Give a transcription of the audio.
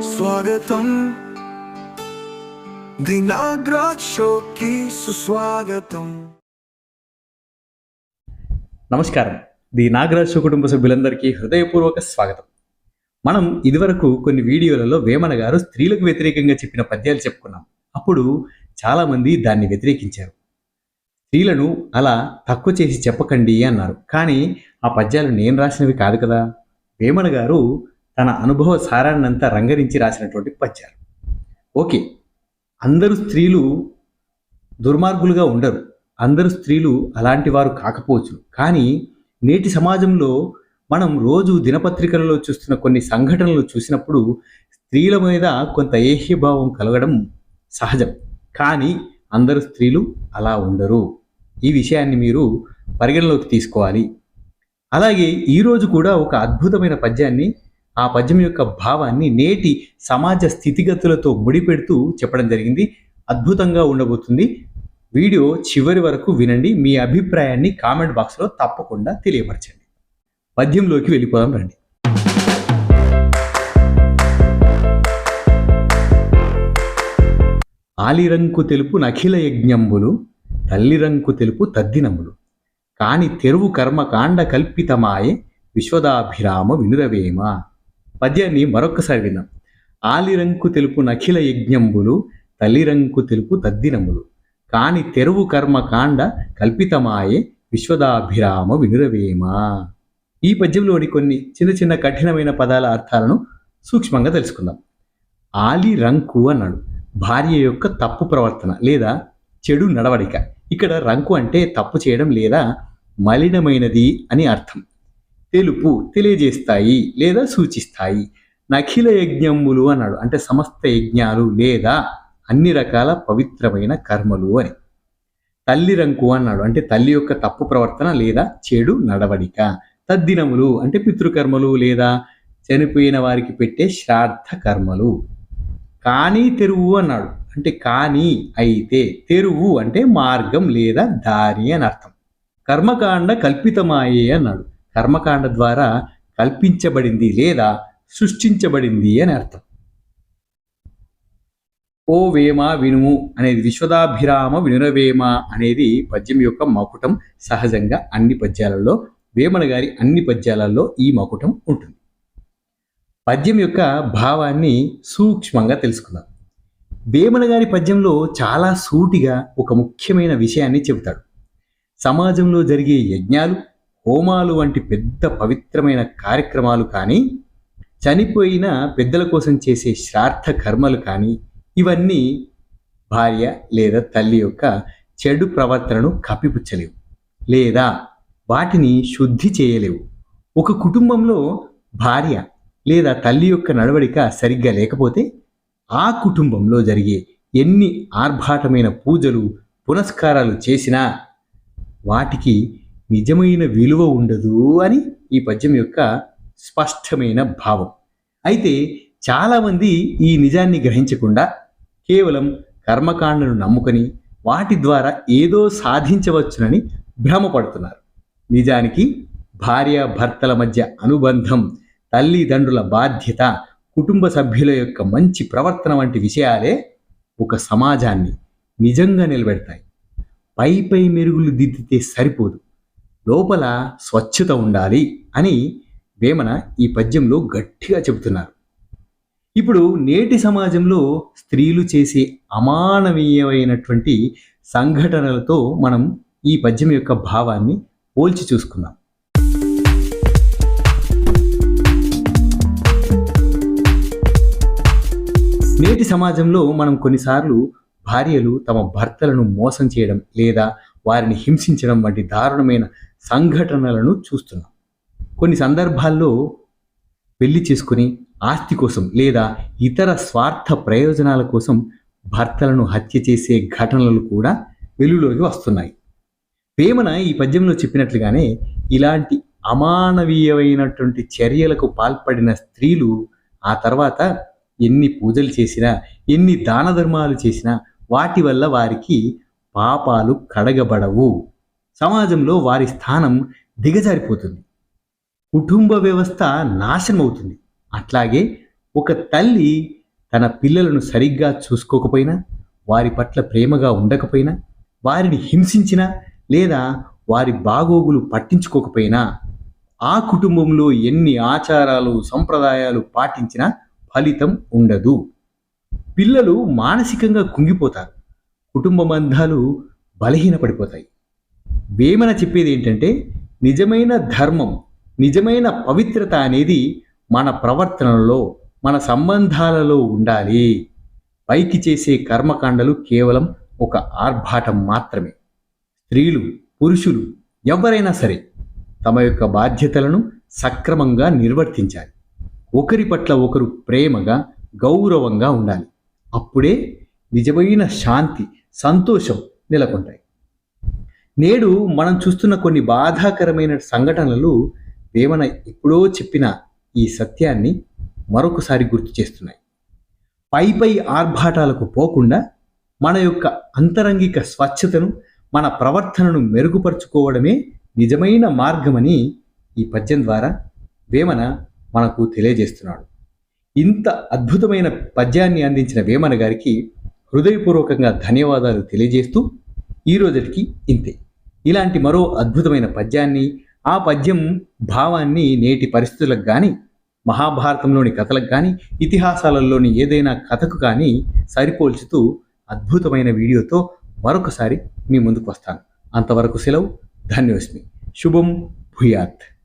స్వాగతం ది షోకి సుస్వాగతం నమస్కారం. ది నాగరాజ్ షో కుటుంబ సభ్యులందరికీ హృదయపూర్వక స్వాగతం. మనం ఇదివరకు కొన్ని వీడియోలలో వేమన గారు స్త్రీలకు వ్యతిరేకంగా చెప్పిన పద్యాలు చెప్పుకున్నాం. అప్పుడు చాలామంది దాన్ని వ్యతిరేకించారు. స్త్రీలను అలా తక్కువ చేసి చెప్పకండి అన్నారు. కానీ ఆ పద్యాలు నేను రాసినవి కాదు కదా. వేమన గారు తన అనుభవ సారాన్నంతా రంగరించి రాసినటువంటి పద్యాలు ఓకే అందరూ స్త్రీలు దుర్మార్గులుగా ఉండరు. అందరూ స్త్రీలు అలాంటి వారు కాకపోవచ్చు. కానీ నేటి సమాజంలో మనం రోజు దినపత్రికలలో చూస్తున్న కొన్ని సంఘటనలు చూసినప్పుడు స్త్రీల మీద కొంత ఏహ్యభావం కలగడం సహజం. కానీ అందరు స్త్రీలు అలా ఉండరు. ఈ విషయాన్ని మీరు పరిగణలోకి తీసుకోవాలి. అలాగే ఈరోజు కూడా ఒక అద్భుతమైన పద్యాన్ని ఆ పద్యం యొక్క భావాన్ని నేటి సమాజ స్థితిగతులతో ముడిపెడుతూ చెప్పడం జరిగింది. అద్భుతంగా ఉండబోతుంది. వీడియో చివరి వరకు వినండి. మీ అభిప్రాయాన్ని కామెంట్ బాక్స్లో తప్పకుండా తెలియపరచండి. పద్యంలోకి వెళ్ళిపోదాం రండి. ఆలిరంకు తెలుపు నఖిల యజ్ఞంబులు తల్లిరంకు తెలుపు తద్దినములు. కాని తెరువు కర్మకాండ కల్పితమాయే విశ్వదాభిరామ వినురవేమ? పద్యాన్ని మరొక్కసారి విందాం. ఆలిరంకు తెలుపు నఖిల యజ్ఞంబులు తల్లిరంకు తెలుపు తద్దినములు. కాని తెరువు కర్మ కాండ కల్పితమాయే విశ్వదాభిరామ వినురవేమ. ఈ పద్యంలోని కొన్ని చిన్న చిన్న కఠినమైన పదాల అర్థాలను సూక్ష్మంగా తెలుసుకుందాం. ఆలి రంకు అన్నాడు. భార్య యొక్క తప్పు ప్రవర్తన లేదా చెడు నడవడిక. ఇక్కడ రంకు అంటే తప్పు చేయడం లేదా మలినమైనది అని అర్థం. తెలుపు తెలియజేస్తాయి లేదా సూచిస్తాయి. నఖిల యజ్ఞములు అన్నాడు. అంటే సమస్త యజ్ఞాలు లేదా అన్ని రకాల పవిత్రమైన కర్మలు అని. తల్లి రంకు అన్నాడు. అంటే తల్లి యొక్క తప్పు ప్రవర్తన లేదా చెడు నడవడిక. తద్దినములు అంటే పితృకర్మలు లేదా చనిపోయిన వారికి పెట్టే శ్రాద్ధ కర్మలు. కానీ తెరువు అన్నాడు. అంటే కానీ అయితే తెరువు అంటే మార్గం లేదా దారి అని అర్థం. కర్మకాండ కల్పితమాయే అన్నాడు. కర్మకాండ ద్వారా కల్పించబడింది లేదా సృష్టించబడింది అని అర్థం. ఓ వేమ వినుము అనేది విశ్వదాభిరామ వినురవేమ అనేది పద్యం యొక్క మకుటం. సహజంగా అన్ని పద్యాలలో వేమన గారి అన్ని పద్యాలలో ఈ మకుటం ఉంటుంది. పద్యం యొక్క భావాన్ని సూక్ష్మంగా తెలుసుకుందాం. వేమన గారి పద్యంలో చాలా సూటిగా ఒక ముఖ్యమైన విషయాన్ని చెబుతాడు. సమాజంలో జరిగే యజ్ఞాలు హోమాలు వంటి పెద్ద పవిత్రమైన కార్యక్రమాలు కానీ చనిపోయిన పెద్దల కోసం చేసే శ్రార్థ కర్మలు కానీ ఇవన్నీ భార్య లేదా తల్లి యొక్క చెడు ప్రవర్తనను కప్పిపుచ్చలేవు లేదా వాటిని శుద్ధి చేయలేవు. ఒక కుటుంబంలో భార్య లేదా తల్లి యొక్క నడవడిక సరిగ్గా లేకపోతే ఆ కుటుంబంలో జరిగే ఎన్ని ఆర్భాటమైన పూజలు పునస్కారాలు చేసినా వాటికి నిజమైన విలువ ఉండదు అని ఈ పద్యం యొక్క స్పష్టమైన భావం. అయితే చాలామంది ఈ నిజాన్ని గ్రహించకుండా కేవలం కర్మకాండను నమ్ముకొని వాటి ద్వారా ఏదో సాధించవచ్చునని భ్రమపడుతున్నారు. నిజానికి భార్య భర్తల మధ్య అనుబంధం తల్లిదండ్రుల బాధ్యత కుటుంబ సభ్యుల యొక్క మంచి ప్రవర్తన వంటి విషయాలే ఒక సమాజాన్ని నిజంగా నిలబెడతాయి. పై పై మెరుగులు దిద్దితే సరిపోదు. లోపల స్వచ్ఛత ఉండాలి అని వేమన ఈ పద్యంలో గట్టిగా చెబుతున్నారు. ఇప్పుడు నేటి సమాజంలో స్త్రీలు చేసే అమానవీయమైనటువంటి సంఘటనలతో మనం ఈ పద్యం యొక్క భావాన్ని పోల్చి చూసుకుందాం. నేటి సమాజంలో మనం కొన్నిసార్లు భార్యలు తమ భర్తలను మోసం చేయడం లేదా వారిని హింసించడం వంటి దారుణమైన సంఘటనలను చూస్తున్నాం. కొన్ని సందర్భాల్లో పెళ్ళి చేసుకుని ఆస్తి కోసం లేదా ఇతర స్వార్థ ప్రయోజనాల కోసం భర్తలను హత్య చేసే ఘటనలు కూడా వెలుగులోకి వస్తున్నాయి. ప్రేమన ఈ పద్యంలో చెప్పినట్లుగానే ఇలాంటి అమానవీయమైనటువంటి చర్యలకు పాల్పడిన స్త్రీలు ఆ తర్వాత ఎన్ని పూజలు చేసినా ఎన్ని దాన ధర్మాలు చేసినా వాటి వల్ల వారికి పాపాలు కడగబడవు. సమాజంలో వారి స్థానం దిగజారిపోతుంది. కుటుంబ వ్యవస్థ నాశనం అవుతుంది అట్లాగే ఒక తల్లి తన పిల్లలను సరిగ్గా చూసుకోకపోయినా వారి పట్ల ప్రేమగా ఉండకపోయినా వారిని హింసించినా లేదా వారి బాగోగులు పట్టించుకోకపోయినా ఆ కుటుంబంలో ఎన్ని ఆచారాలు సంప్రదాయాలు పాటించినా ఫలితం ఉండదు. పిల్లలు మానసికంగా కుంగిపోతారు. కుటుంబ బంధాలు బలహీనపడిపోతాయి. వేమన చెప్పేది ఏంటంటే నిజమైన ధర్మం నిజమైన పవిత్రత అనేది మన ప్రవర్తనలో మన సంబంధాలలో ఉండాలి. పైకి చేసే కర్మకాండలు కేవలం ఒక ఆర్భాటం మాత్రమే. స్త్రీలు పురుషులు ఎవరైనా సరే తమ యొక్క బాధ్యతలను సక్రమంగా నిర్వర్తించాలి. ఒకరి పట్ల ఒకరు ప్రేమగా గౌరవంగా ఉండాలి. అప్పుడే నిజమైన శాంతి సంతోషం నెలకొంటాయి. నేడు మనం చూస్తున్న కొన్ని బాధాకరమైన సంఘటనలు వేమన ఎప్పుడో చెప్పిన ఈ సత్యాన్ని మరొకసారి గుర్తు చేస్తున్నాయి. పై పై ఆర్భాటాలకు పోకుండా మన యొక్క అంతరంగిక స్వచ్ఛతను మన ప్రవర్తనను మెరుగుపరుచుకోవడమే నిజమైన మార్గమని ఈ పద్యం ద్వారా వేమన మనకు తెలియజేస్తున్నాడు. ఇంత అద్భుతమైన పద్యాన్ని అందించిన వేమన గారికి హృదయపూర్వకంగా ధన్యవాదాలు తెలియజేస్తూ ఈ ఇంతే. ఇలాంటి మరో అద్భుతమైన పద్యాన్ని ఆ పద్యం భావాన్ని నేటి పరిస్థితులకు కానీ మహాభారతంలోని కథలకు కానీ ఇతిహాసాలలోని ఏదైనా కథకు కానీ సరిపోల్చుతూ అద్భుతమైన వీడియోతో మరొకసారి మీ ముందుకు వస్తాను. అంతవరకు సెలవు. ధన్యోస్మి శుభం భూయాత్.